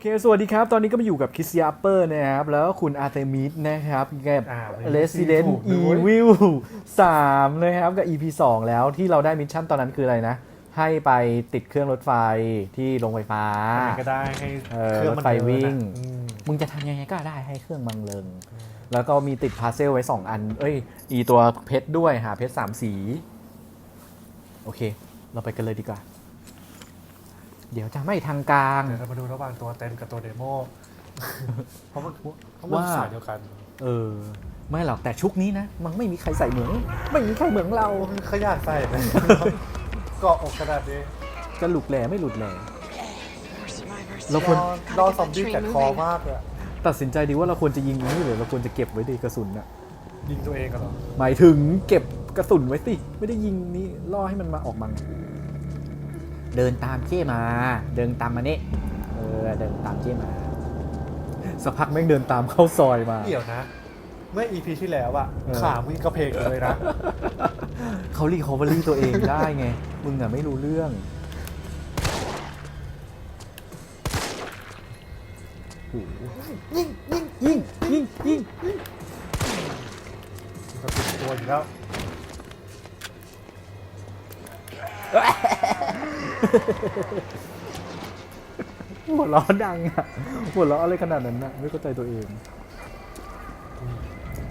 โอเค สวัสดีครับ ตอนนี้ก็มาอยู่กับคิสยาเปอร์นะครับ แล้วก็คุณอาร์เตมิสนะครับกับอ่า Resident ถูกด้วย Evil 3 นะครับ กับ EP 2 แล้วที่เราได้มิชชั่นตอนนั้นคืออะไรนะ ให้ไปติดเครื่องรถไฟที่โรงไฟฟ้ายังไงก็ได้ให้เออเครื่องรมันถไฟเดินวิ่งอะอืมมึงจะทำยังไงก็ได้ให้เครื่องบังเริง แล้วก็มีติดพาร์เซลไว้ 2 อัน เอ้ย อีตัวเพชรด้วยหาเพชรสามสี โอเค เราไปกันเลยดีกว่า เดี๋ยวจะไม่ทางการเดี๋ยวเรามาดูระหว่างตัวเต็มกับตัวเดโมเพราะมันเพราะมันว่าสายเดียวกัน เออ ไม่หรอกแต่ชุกนี้นะ มันไม่มีใครใส่เหมือง ไม่มีใครเหมืองเรามันขยานใส่ไหมเกาะอกขนาดนี้จะหลุดแหล่ไม่หลุดแหล่ We're survivors. เราควรรอรอซอมบี้กัดคอมากเลยอะตัดสินใจดีว่าเราควรจะยิงนี้หรือเราควรจะเก็บไว้ดีกระสุนน่ะยิงตัวเองกันเหรอหมายถึงเก็บกระสุนไว้สิไม่ได้ยิงนี่ล่อให้มันมาออกมา เดินตามเจ้มา เดินตามมาเนี่ยเออเดินตามเจ้มาสักพักแม่งเดินตามเข้าซอยมา เดี๋ยวนะ เมื่อ EP ที่แล้วอะเออ ขามึงกระเพกอยู่เลยนะ เขารีคอเวอรี่ตัวเองได้ไง มึงอะไม่รู้เรื่องโอ้โหยิงยิงยิงยิงยิงมันก็ติดตัวอยู่แล้ว หัวเราะดังอะหัวเราะอะไรขนาดนั้นนะไม่เข้าใจตัวเอง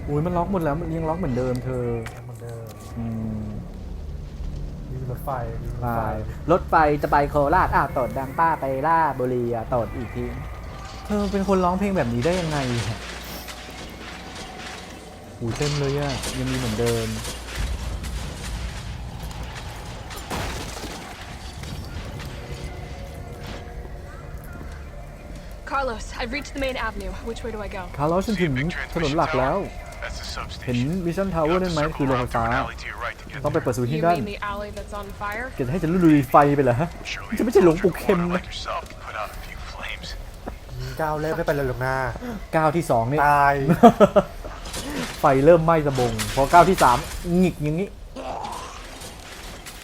อุ้ยมันล็อกหมดแล้วมันยังล็อกเหมือนเดิมเธอเหมือนเดิมอืมมีรถไฟมีรถไปไฟรถไฟจะไปโคราชอะตดดังป้าไปล่าชบุรีอะตดอีกทีเธอเป็นคนร้องเพลงแบบนี้ได้ยังไงอะหูเต็มเลยอะยังมีเหมือนเดิม Carlos, I've reached the main avenue. Which way do I go? คาร์ลฉันถึงถนนหลักแล้วเห็นวิชั่นทาวเวอร์นั่นไหมคือโรงไฟฟ้าต้องไปเปิดสูตรที่ You ด้าน mean the alley that's on fire? เกิดให้จะลุยไฟไปเหรอฮะจะไม่ใช่หลวงปู่เข็มนะก้าวแรกไม่ไปเลยหรอกนะก้าวที่สองนี่ ตาย ไฟเริ่มไหม้สะบง พอก้าวที่สามหงิกอย่างนี้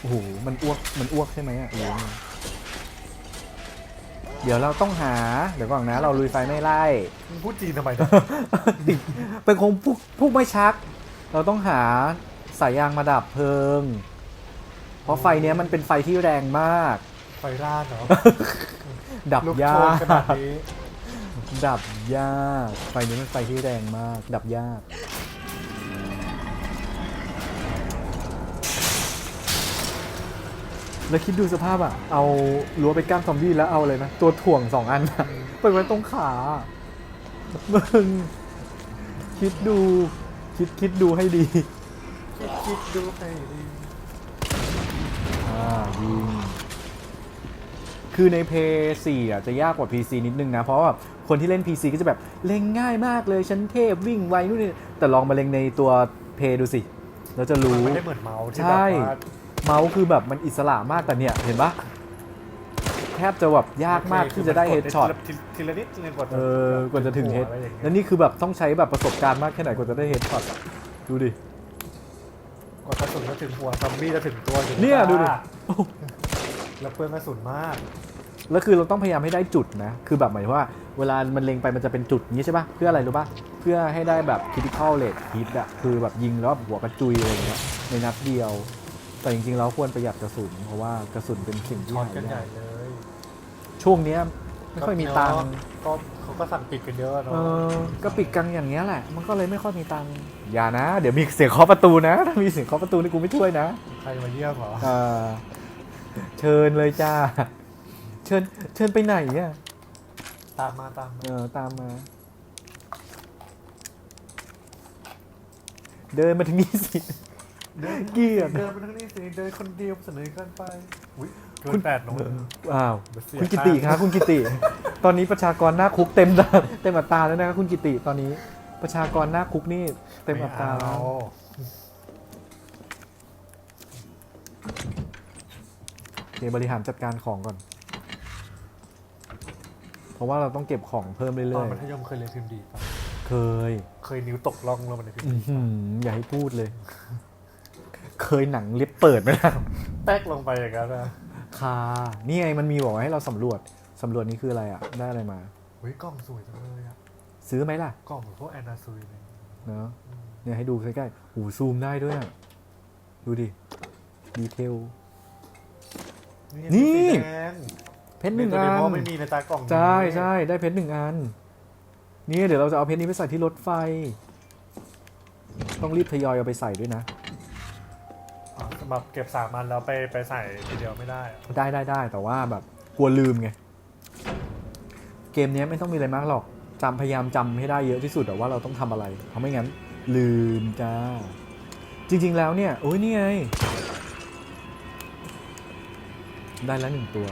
โอ้โห มันอ้วก มันอ้วกใช่ไหมอะหรือยังไง เดี๋ยวเราต้องหา เดี๋ยวก่อนนะ เราลุยไฟไม่ไล่มึงพูดจีนทำไมเนี่ยเป็นคงพวกพวกไม่ชัก เราต้องหาสายยางมาดับเพลิง เพราะไฟเนี้ยมันเป็นไฟที่แรงมาก ไฟราดเหรอดับลูกยาโชนกขนาดนี้ดับยาก ไฟนี้มันไฟที่แรงมาก ดับยาก แล้วคิดดูสภาพอะเอารั้วไปกั้นซอมบี้แล้วเอาเลยนะ ตัวถ่วงสองอันอะไปไว้ตรงขามึงคิดดูคิดคิดดูให้ดี คิดดูให้ดีอ่ายิงคือในเพย์4อะจะยากกว่า PC นิดนึงนะ เพราะว่าคนที่เล่น PC ก็จะแบบเล่งง่ายมากเลยฉันเทพวิ่งไวนู่นนี่แต่ลองมาเล่งในตัวเพย์ดูสิ แล้วจะรู้มันไม่ได้เหมือนเมาส์ที่ใช่แบบว่า เมาส์คือแบบมันอิสระมากแต่เนี่ยเห็นปะแทบจะแบบยากมากที่จะได้เฮดช็อตทีทีละนิดทีละนิดกว่าจะเออกว่าจะถึงเฮดอะไรอย่างเงี้ยแล้วนี่คือแบบต้องใช้แบบประสบการณ์มากแค่ไหนกว่าจะได้เฮดช็อตอะดูดิกว่ากระสุนจะถึงหัวซอมบี้จะถึงตัวอยู่เนี่ยดูดิแล้วเปลืองกระสุนมาก แล้วคือเราต้องพยายามให้ได้จุดนะ คือแบบหมายถึงว่า เวลามันเล็งไปมันจะเป็นจุดอย่างนี้ใช่ปะเพื่ออะไรรู้ปะเพื่อให้ได้แบบ critical rate hit อะคือแบบยิงแล้วแบบหัวกระจุยอะไรอย่างเงี้ยในนัดเดียว แต่จริงๆเราควรประหยัดกระสุน เพราะว่ากระสุนเป็นสิ่งที่ช็อตหากันใหญ่ยากเลยช่วงเนี้ยไม่ค่อยมีตังค์ก็เขาก็สั่งปิดกันเยอะเนาะเออก็ปิดกังอย่างเงี้ยแหละ มันก็เลยไม่ค่อยมีตังค์อย่านะ เดี๋ยวมีเสียงเคาะประตูนะถ้ามีเสียงเคาะประตูนี่กูไม่ช่วยนะใครมาเยี่ยมเหรออ่าเชิญเลยจ้าเชิญเชิญไปไหนอะตามมาตามมาเออตามมา เดินมาทางนี้สิ เดินเกลียด เดินไปทางนี้สิเดินคนเดียวเสนอเกินไปอุ้ยเกินแปดโนนอ้าวเดี๋ยวเสียคุณกิติครับคุณกิติ ตอนนี้ประชากรหน้าคุกเต็มตาเต็มอัตราแล้วนะครับคุณกิติตอนนี้ประชากรหน้าคุกนี่เต็มอัตราแล้ว เดี๋ยวบริหารจัดการของก่อน เพราะว่าเราต้องเก็บของเพิ่มตเรื่อนอยมัธยมเคยเรียนพิมพ์ดีปะๆ เคย เคยนิ้วตกล่องลงมาในพิมพ์อื้ดีอหืออย่าให้พูดเลย เคยหนังเล็บเปิดไหมล่ะแป๊กลงไปอย่างนั้นนะคานี่ไงมันมีบอกว่าให้เราสำรวจสำรวจนี้คืออะไรอะ ได้อะไรมาเฮ้ยกล่องสวยจังเลยอะซื้อไหมล่ะ กล่องเหมือนพวกแอนนาซุยเลยเนาะเนี่ยให้ดูใกล้ๆหูซูมได้ด้วยอะดูดิ ดีเทล นี่ สีแดงเพชรหนึ่งเมโทอัเดโมนไม่มีในตากล่องนี้ใช่ใช่ได้เพชรหนึ่งอัน นี่เดี๋ยวเราจะเอาเพชรนี้ไปใส่ที่รถไฟ ต้องรีบทยอยเอาไปใส่ด้วยนะ อ๋อสำหรับเก็บสามอันแล้วไปไปใส่ทีเดียวไม่ได้อะได้ได้ได้แต่ว่าแบบกลัวลืมไง เกมเนี้ยไม่ต้องมีอะไรมากหรอกจำพยายามจำให้ได้เยอะที่สุดแต่ว่าเราต้องทำอะไร เพราะไม่งั้น ลืมจ้า จริงๆแล้วเนี่ย โอ้ยนี่ไง ได้แล้วหนึ่งตัว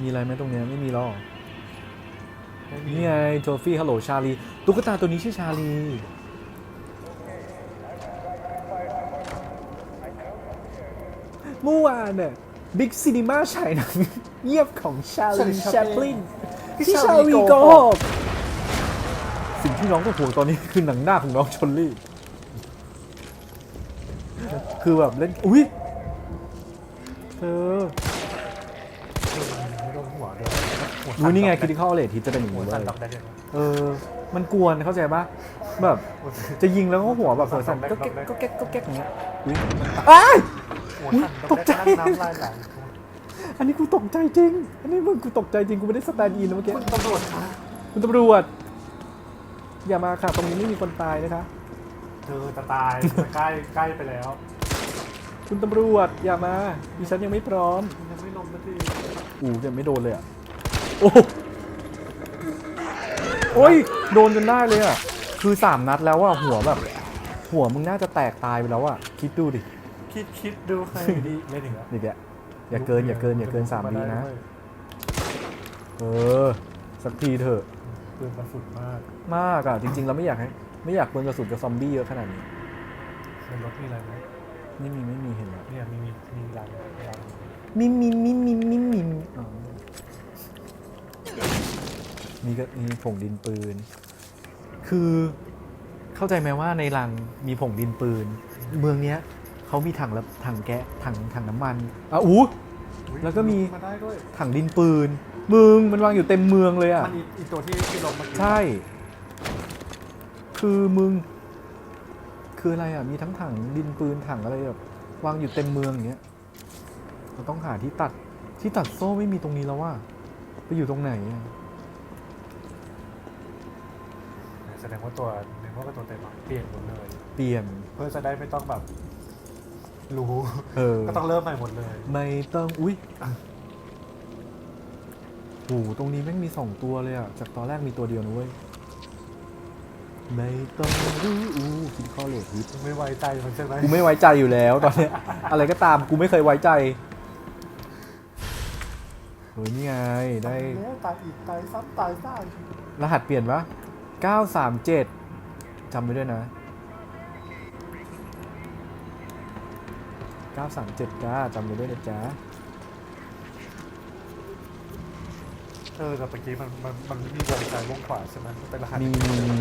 มีอะไรไหมตรงเนี้ยไม่มีหรอก ไม่มี นี่ไงโทฟี่ฮัลโหลชาลี ตุ๊กตาตัวนี้ชื่อชาลี เมื่อวานเนี่ยบิ๊กซีนีมาฉายหนังเงียบของชาลีแชปลินที่ชาลีโกหกสิ่งที่น้องต้องห่วงตอนนี้คือหนังหน้าของน้องชนลี่ คือแบบเล่น อุ้ยเธอไม่โดนหัวด้วยหัวรู้นี่ไงสั่คิดิคอลเลทที่จะเป็นอย่างหัวนี้เลสั่นยดอกได้เลยนะเออ มันกวนเข้าใจปะแบบหัวสั่นจะยิงแล้วก็หัวแบบหัวสั่นดก็อกแรแก๊กกก็แก๊กก็แก๊กอย่างเงี้ยอุ๊ย หัวอุ๊ยสั่นตกใจน้ำลายไหลอันนี้กูตกใจจริง อันนี้มึงกูตกใจจริง กูไม่ได้สแตนด์อินนะเมื่อกี้คุณตำรวจคะคุณตำรวจ อย่ามาค่ะตรงนี้ไม่มีคนตายนะคะ เธอจะตายจะใกล้ใกล้ไปแล้ว คุณตำรวจอย่ามาดิฉันยังไม่พร้อม ยังไม่ลงสักทีอูยังไม่โดนเลยอะ โอ้โหโอ้ยโดนจนได้เลยอะ คือสามนัดแล้วอะหัวแบบ หัวมึงน่าจะแตกตายไปแล้วอะ คิดดูดิ คิดคิดดูให้ดีเล่นอีกแล้วนี่แกอย่าเกินอย่าเกินอย่าเกินสามดีนะ เออ สักทีเถอะปืนกระสุนมาก มากอะ จริง ๆ เราไม่อยากให้ไม่อยากเปลืองกระสุนกับซอมบี้เยอะขนาดนี้ในรถมีอะไรไหมไม่มีไม่มีเห็นแล้วเนี่ยมีมีมีรังรังมิมมิมมิมมิมมิมมิมอ๋อมีก็มีผงดินปืน คือเข้าใจไหมว่าในรังมีผงดินปืน เมืองเนี้ย เขามีถังละถังแก๊สถังถังน้ำมันอะอู้อุ๊ยแล้วก็มี มาได้ด้วยถังดินปืนมึงมันวางอยู่เต็มเมืองเลยอะ มันอีอีตัวที่ที่ลงเมื่อกี้ใช่ คือมึง คืออะไรอะ มีทั้งถังดินปืนถังอะไรแบบวางอยู่เต็มเมืองอย่างเงี้ยเราต้องหาที่ตัด ที่ตัดโซ่ไม่มีตรงนี้แล้วว่า ไปอยู่ตรงไหนอะแสดงว่าตัวในว่าเป็นตัวเต็มอะเปลี่ยนหมดเลย เปลี่ยน เพื่อจะได้ไม่ต้องแบบ รู้ เออ ก็ต้องเริ่มใหม่หมดเลย ไม่ต้อง อุ้ยโอ้โหตรงนี้แม่งมีสองตัวเลยอะ จากตอนแรกมีตัวเดียวนะเว้ย ไม่ต้องรู้อู้คิดข้อเลทฮิตไม่ไว้ใจมันใช่ไหมกูไม่ไว้ใจอยู่แล้วตอนเนี้ย อะไรก็ตามกูไม่เคยไว้ใจเฮ้ยนี่ไง ได้ แล้วตายอีกตายซ้ำตายได้รหัสเปลี่ยนปะ937จำไว้ด้วยนะ 937จ้าจำไว้ด้วยนะจ๊ะเออแต่เมื่อกี้มันมันมันไม่มีวงการวงขวาใช่ไหมมันเป็นรหัสมีมีมี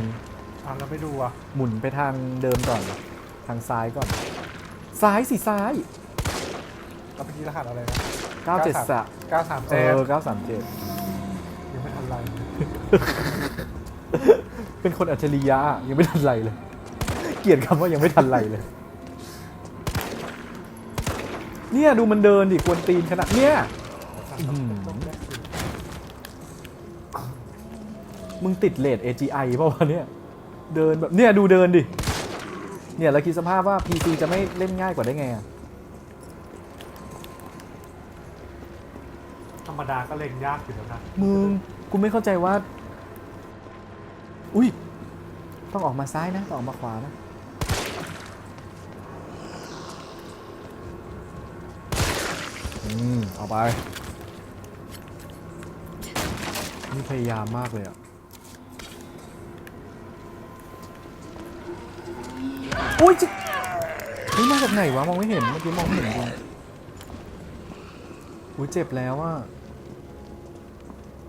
อะแล้วไม่ดูอะหมุนไปทางเดิมก่อน ทางซ้ายก่อน ซ้ายสิซ้าย แล้วเมื่อกี้รหัสอะไรนะ973 เก้าสามเอเจ็ดอ937 ยังไม่ทันไรเป็นคนอัจฉริยะยังไม่ทันไรเลย เกลียดคำว่ายังไม่ทันไรเลย เนี่ยดูมันเดินดิกวนตีนขนาดเนี่ยอืมมึงติดเลท AGI เปล่าวะเนี่ย เดินแบบเนี่ยดูเดินดิ เนี่ยแล้วคิดสภาพว่า PC จะไม่เล่นง่ายกว่าได้ไงอะธรรมดาก็เล็งยากอยู่แล้วนะมึงกูไม่เข้าใจว่า อุ้ย ต้องออกมาซ้ายนะ ต้องออกมาขวานะ อืม เอาไป นี่พยายามมากเลยอะ โอ้ยจิเฮ้ยมาจากไหนวะ มองไม่เห็น เมื่อกี้มองไม่เห็นจริงอุ้ยเจ็บแล้วอะ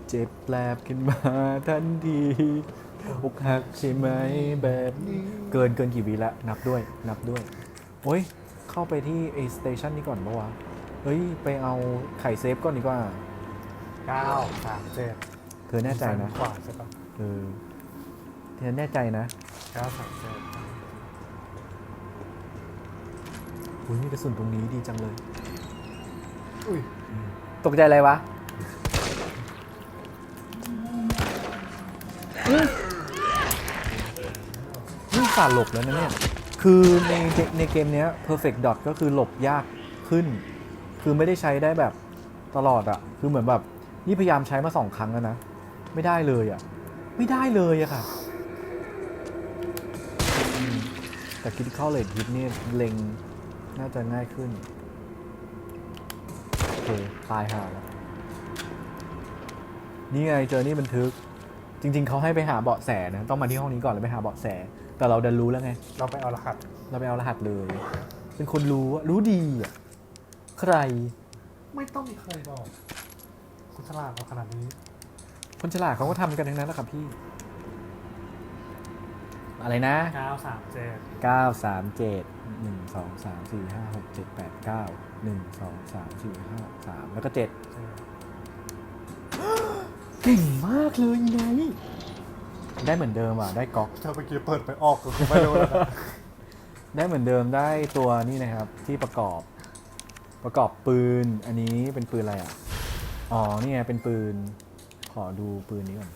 เจ็บแปลบขึ้นมาทันทีอกหักใช่ไหมแบบนี้ เกินเกินกี่วิละ นับด้วย นับด้วย โอ้ย เข้าไปที่ A station นี่ก่อนปะวะ เฮ้ย ไปเอาไข่เซฟก่อนดีกว่าเก้าสามเจ็ดเธอแน่ใจนะขวาใช่ปะเออเธอแน่ใจนะเก้าสามเจ็ดอุ้ยมีกระสุนตรงนี้ดีจังเลย อุ้ยตกใจอะไรวะนี่สาหลบแล้วนะเนี่ย คือในในเกมเนี้ย perfect dot ก็คือหลบยากขึ้น คือไม่ได้ใช้ได้แบบตลอดอะคือเหมือนแบบนี่พยายามใช้มาสองครั้งแล้วนะ ไม่ได้เลยอะไม่ได้เลยอะค่ะอืมแต่ critical rate hit นี่เล็งน่าจะง่ายขึ้น โอเค ตายห่าแล้วนี่ไงเจอนี่บันทึก จริง ๆเขาให้ไปหาเบาะแสนะ ต้องมาที่ห้องนี้ก่อนแล้วไปหาเบาะแส แต่เราดันรู้แล้วไง เราไปเอารหัส เราไปเอารหัสเลย เป็นคนรู้อะรู้ดีอะ ใคร ไม่ต้องมีใครบอก คุณฉลาดเอาขนาดนี้ คนฉลาดเขาก็ทำกันทั้งนั้นแหละครับพี่ อะไรนะเก้าสามเจ็ด9 3 7 1 2 3 4 5 6 7 8 9 1 2 3 4 5 3 แล้วก็7เจ็ดเก่งมากเลยไงได้เหมือนเดิมอะ ได้ก๊อกเธอเมื่อกี้เปิดไปออกก็ไม่รู้แล้วนะ ได้เหมือนเดิมได้ตัวนี่นะครับ ที่ประกอบ ประกอบปืน อันนี้เป็นปืนอะไรอะ อ๋อนี่ไงเป็นปืน ขอดูปืนนี้ก่อน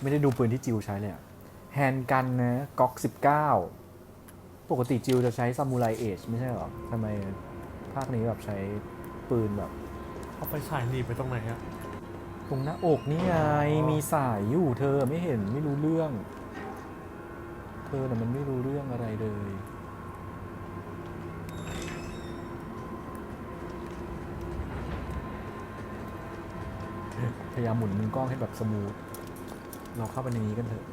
ไม่ได้ดูปืนที่จิวใช้เลยอะ แฮนด์กันนะก๊อก19ปกติจิวจะใช้ซามูไรเอชไม่ใช่หรอทำไมภาคนี้แบบใช้ปืนแบบเอาไปฉายหนีบไปตรงไหนอะตรงหน้าอกนี่ไง มีสายอยู่เธอไม่เห็นไม่รู้เรื่อง เธอน่ะมันไม่รู้เรื่องอะไรเลย พยายามหมุนมุมกล้องให้แบบสมูท เราเข้าไปในนี้กันเถอะ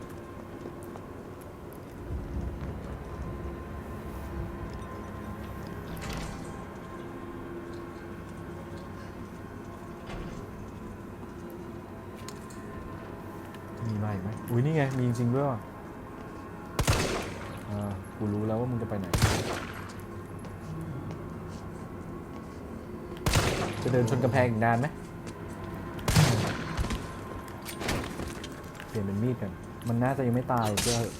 มีมาอีกไหมอุ้ยนี่ไง มีจริงๆด้วยว่ะอ่ากูรู้แล้วว่ามึงจะไปไหน จะเดินชนกำแพงอีกนานไหม เปลี่ยนเป็นมีดกัน มันน่าจะยังไม่ตายเชื่อเถอะ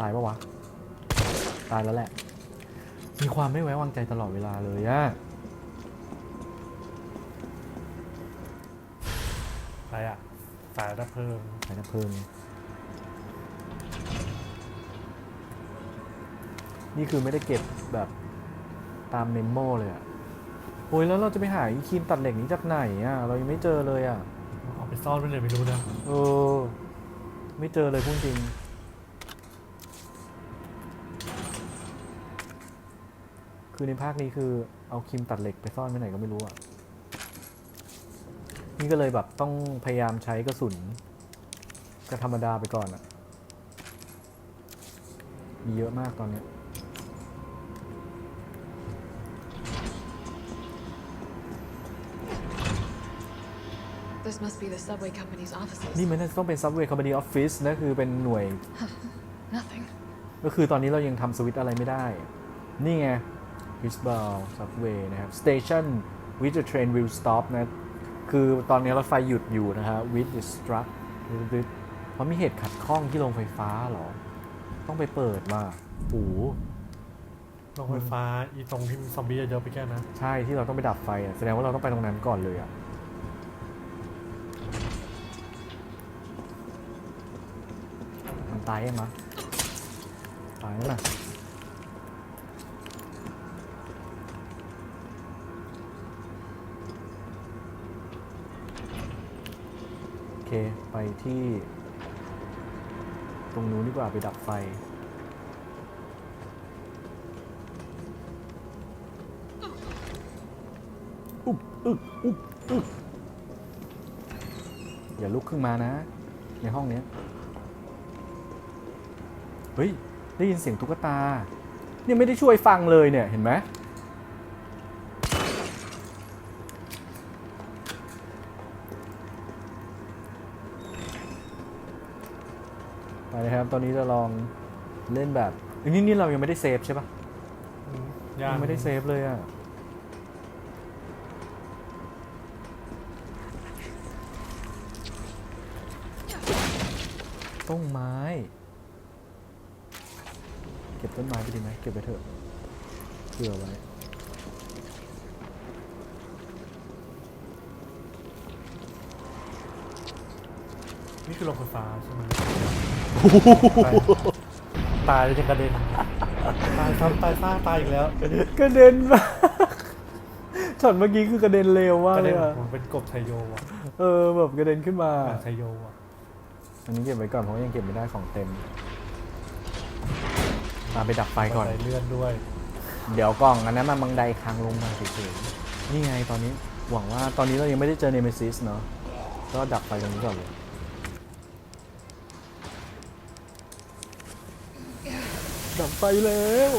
ตายปะวะ ตายแล้วแหละ มีความไม่ไว้วางใจตลอดเวลาเลยอะอะไรอะสายดับเพลิงสายน้ำเพลิงนี่คือไม่ได้เก็บแบบตามเมมโมเลยอะ โอ้ยแล้วเราจะไปหาอีครีมตัดเหล็กนี้จากไหนอะเรายังไม่เจอเลยอะเอาไปซ่อนไว้เลยไม่รู้นะเออ ไม่เจอเลยพูดจริง คือในภาคนี้คือเอาครีมตัดเหล็กไปซ่อนไว้ไหนก็ไม่รู้อะนี่ก็เลยแบบต้องพยายามใช้กระสุนกระธรรมดาไปก่อนอะมีเยอะมากตอนเนี้ This must be the subway company's offices. นี่มันน่าจะต้องเป็น Subway Company Office นะคือเป็นหน่วย Nothing. ก็คือตอนนี้เรายังทำสวิตช์อะไรไม่ได้ นี่ไง h i s b a l Subway นะครับ Station with the train will stop นะ คือตอนนี้รถไฟหยุดอยู่นะฮะ with the struck เพราะมีเหตุขัดข้องที่โรงไฟฟ้าเหรอ ต้องไปเปิดมาโอ้โหโรงไฟฟ้าอีตรงที่มีซอมบี้เยอะๆไปแค่นะ ใช่ที่เราต้องไปดับไฟอะแสดงว่าเราต้องไปตรงนั้นก่อนเลยอะ ตายยังมะตายแล้วนะโอเค ไปที่ ตรงนู้นดีกว่าไปดับไฟอุ๊บอึ๊บอุ๊บอึ๊บอย่าลุกขึ้นมานะ ในห้องเนี้ย เฮ้ย ได้ยินเสียงตุ๊กตา เนี่ยไม่ได้ช่วยฟังเลยเนี่ย เห็นไหมไปเลยครับ ตอนนี้จะลองเล่นแบบอันนี้นี่เรายังไม่ได้เซฟใช่ปะอืมยังไม่ได้เซฟเลยอะต้นไม้ เก็บต้นไม้ไปดีไหมเก็บไปเถอะเผื่อไว้นี่คือโรงไฟฟ้าใช่ไหมตายจะกระเด็น ตายซ้ำตายซ่ากตายอีกแล้ว กระเด็นมากช็อตเมื่อกี้คือกระเด็นเร็วมากกระเลเด็นยอะผมเป็นกบชัยโยอะเออแบบกระเด็นขึ้นมาอะชัยโยอะอันนี้เก็บไว้ก่อนเพราะว่ายังเก็บไม่ได้ของเต็ม ตามไปดับไฟก่อนใส่เลื่อนด้วยเดี๋ยวกล่องอันนั้นมันบังไดคางลงมาเฉยๆนี่ไงตอนนี้หวังว่าตอนนี้เรายังไม่ได้เจอเนเมซิสเนาะก็ดับไฟตรงนี้ก่อนเลยดับไฟแล้ว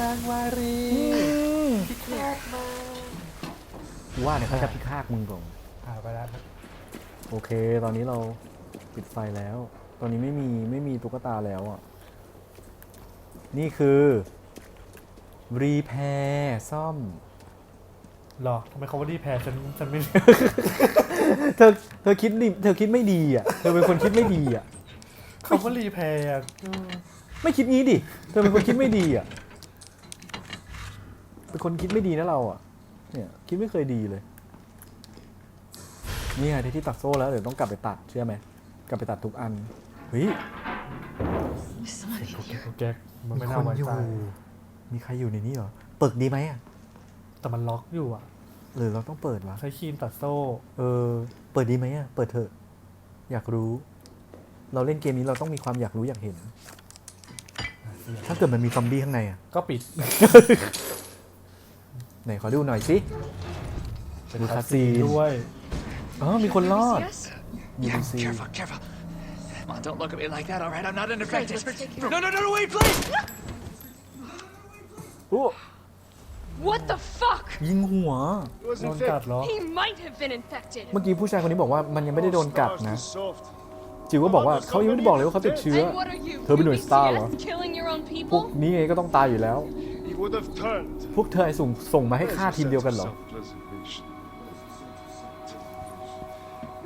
รางวารีพิฆาตมาว่าเนี่ยเขาจะพิฆาตมึงก่อนหายไปแล้วโอเค ตอนนี้เราปิดไฟแล้วต อนนี้ไม่มีไม่มีตุ๊กตาแล้วอะ นี่คือรีแพร์ซ่อม หรอทำไมเขาว่าดีแพ้ฉันฉันไม่ เธอเธอคิดดิเธอคิดไม่ดีอะ เธอเป็นคนคิดไม่ดีอะ เขาว่ารีแพร์อะอืมไม่คิดงี้ดิ เธอเป็นคนคิดไม่ดีอะ เป็นคนคิดไม่ดีนะเราอะ เนี่ยคิดไม่เคยดีเลย นี่ไงที่ที่ตัดโซ่แล้วเดี๋ยวต้องกลับไปตัดเชื่อไหม กลับไปตัดทุกอันเฮ้ย There's someone in here. แก๊กมันไม่น่าไว้ใจ มีใครอยู่ในนี้เหรอ เปิดดีไหมอะ แต่มันล็อกอยู่อะ หรือเราต้องเปิดวะ ใช้ครีมตัดโซ่ เออ เปิดดีไหมอะ เปิดเถอะ อยากรู้ เราเล่นเกมนี้เราต้องมีความอยากรู้อยากเห็น ถ้าเกิดมันมีซอมบี้ข้างในอะ ก็ปิดไหนขอดูหน่อยสิ ดูคาซีน ด้วย อ๋อมีคนรอด Yes? Yeah, UBC careful, careful. Come on, don't look at me like that, all right? I'm not Great, unaffected. let's take care No, no, no, no, wait, please! โอ้ What the fuck? ยิงหัวโดนกัดเหรอ He might have been infected. เมื่อกี้ผู้ชายคนนี้บอกว่ามันยังไม่ได้โดนกัดนะ Soft. จิวก็บอกว่าเขายังไม่ได้บอกเลยว่าเขาติดเชื้อ And what are you? เธอเป็นหน่วยสตาร์เหรอ UBCS killing your own พวก people? นี้ไงก็ต้องตายอยู่แล้ว He would have turned. พวกเธอไอ้ส่งส่งมาให้ฆ่าทีมเดียวกันเหรอ Self-preservation.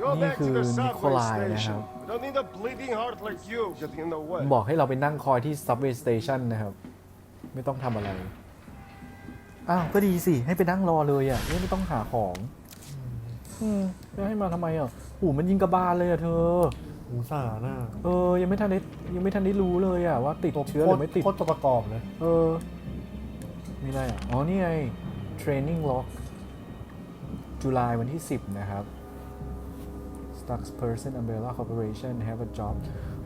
Go Ni back to the คือ subway Nikolai station. นะครับ We don't need a bleeding heart like you getting in the way. บอกให้เราไปนั่งคอยที่ subway station นะครับ ไม่ต้องทำอะไร อ้าว ก็ดีสิ ให้ไปนั่งรอเลยอะไม่ต้องหาของ อืมจะให้มาทำไมอะโอ้มันยิงกระบาลเลยอะเธอ หูสาน่ะเออ ยังไม่ทันได้ยังไม่ทันได้รู้เลยอะว่าติดเชื้อหรือไม่ติด โคตรตัวประกอบเลย เออ มีอะไรอะ อ๋อ นี่ไง training log จุลายวันที่ 10 นะครับ Stux person umbrella corporation have a job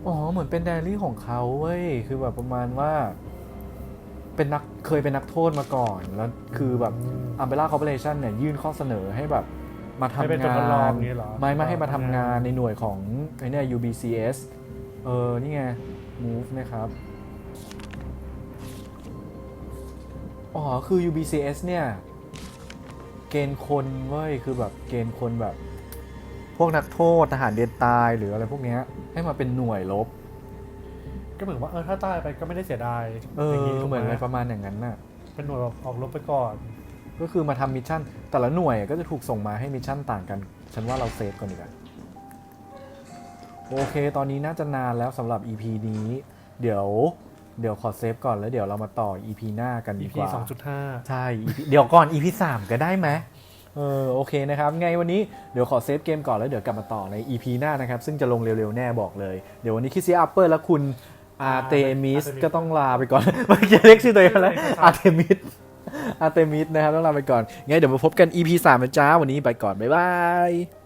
อ๋อ เหมือนเป็นไดอารี่ของเขาเว้ย คือแบบประมาณว่า เป็นนักเคยเป็นนักโทษมาก่อน แล้วคือแบบ umbrella corporation เนี่ยยื่นข้อเสนอให้แบบมาให้เป็นทำตัวทดลงาองนนี้เหรอไม่ไม่ให้มาทำงานทำงานในหน่วยของไอ้เนี่ย UBCS เออ นี่ไง move นะครับ อ๋อ คือ UBCS เนี่ย เกณฑ์คนเว้ย คือแบบเกณฑ์คนแบบ พวกนักโทษทหารเดียนตายหรืออะไรพวกเนี้ยให้มาเป็นหน่วยรบก็เหมือนว่าเออถ้าตายไปก็ไม่ได้เสียดายเออย่างงี้ถูกเหมือนอะไรไหประมาณอย่างนั้นน่ะ เป็นหน่วยแบบออกรบไปก่อน ก็คือมาทำมิชชั่น แต่ละหน่วยก็จะถูกส่งมาให้มิชชั่นต่างกัน ฉันว่าเราเซฟก่อนดีกว่าโอเค ตอนนี้น่าจะนานแล้วสำหรับ EP นี้ เดี๋ยว เดี๋ยวขอเซฟก่อนแล้วเดี๋ยวเรามาต่อ EP หน้ากันดี EP กว่า2.5ใช่ EP เดี๋ยวก่อน EP 3ก็ได้ไหม เออโอเคนะครับ ไงวันนี้เดี๋ยวขอเซฟเกมก่อนแล้วเดี๋ยวกลับมาต่อใน EP หน้านะครับ ซึ่งจะลงเร็วๆ แน่บอกเลย เดี๋ยววันนี้คิดซีอัปเปอร์และคุณอาร์เตมิส Artemis ก็ต้องลาไปก่อนไม่จะเรียกชื่อตัวเองอะไรอาร์เตมิสอาร์เตมิสนะครับต้องลาไปก่อนไงเดี๋ยวมาพบกัน EP 3นะจ้าวันนี้ไปก่อน บ๊ายบาย